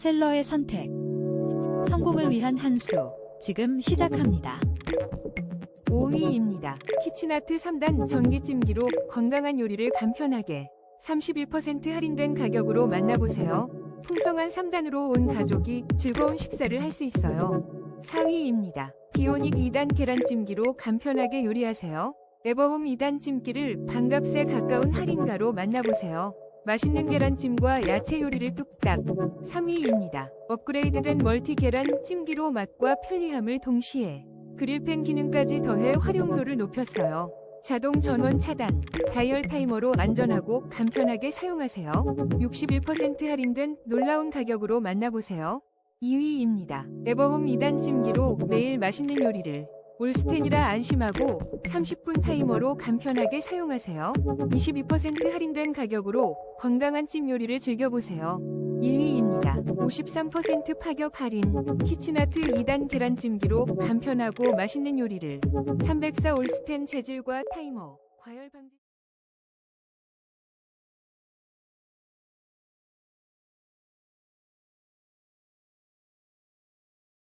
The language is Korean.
셀러의 선택. 성공을 위한 한 수. 지금 시작합니다. 5위입니다. 키친아트 3단 전기찜기로 건강한 요리를 간편하게 31% 할인된 가격으로 만나보세요. 풍성한 3단으로 온 가족이 즐거운 식사를 할 수 있어요. 4위입니다. 비오닉 2단 계란찜기로 간편하게 요리하세요. 에버홈 2단 찜기를 반값에 가까운 할인가로 만나보세요. 맛있는 계란찜과 야채 요리를 뚝딱 3위입니다. 업그레이드된 멀티 계란 찜기로 맛과 편리함을 동시에 그릴팬 기능까지 더해 활용도를 높였어요. 자동 전원 차단, 다이얼 타이머로 안전하고 간편하게 사용하세요. 61% 할인된 놀라운 가격으로 만나보세요. 2위입니다. 에버홈 2단 찜기로 매일 맛있는 요리를 올스텐이라 안심하고 30분 타이머로 간편하게 사용하세요. 22% 할인된 가격으로 건강한 찜 요리를 즐겨보세요. 1위입니다. 53% 파격 할인 키친아트 2단 계란찜기로 간편하고 맛있는 요리를 304 올스텐 재질과 타이머 과열 방지